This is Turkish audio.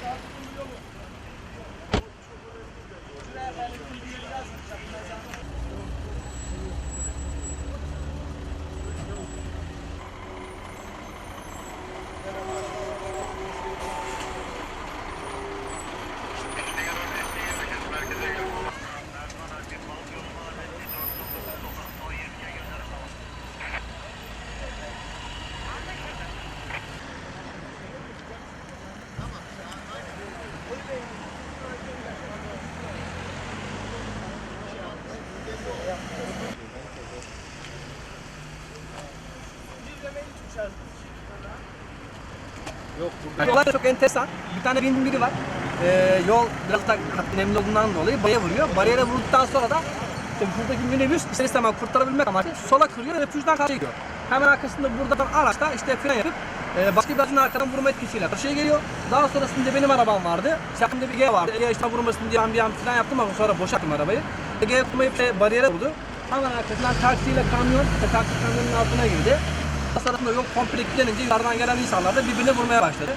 Sakin oluyor mu? Yok Yani olay çok enteresan. Bir tane bin biri var. Ee, yol biraz da nemli olduğundan dolayı bariyere vuruyor. Bariyere vurduktan sonra da işte buradaki minibüs ister istemez kurtarabilmek amaçlı sola kırıyor ve refüjden karşıya gidiyor. Hemen arkasında buradan araç da işte fren yapıp e, başka bir aracın arkadan vurma etkisiyle karşıya geliyor. Daha sonrasında benim arabam vardı. Şakımda bir G vardı. Ege'ye işte vurmasın diye bir an fren yaptım ama sonra boşalttım arabayı. Ege'ye vurmayıp şey, bariyere vurdu. Hemen arkasından taksiyle kamyon, işte taksi kamyonun altına girdi. Sonrasında yol komple kilitlenince yukarıdan gelen insanlar da birbirine vurmaya başladı.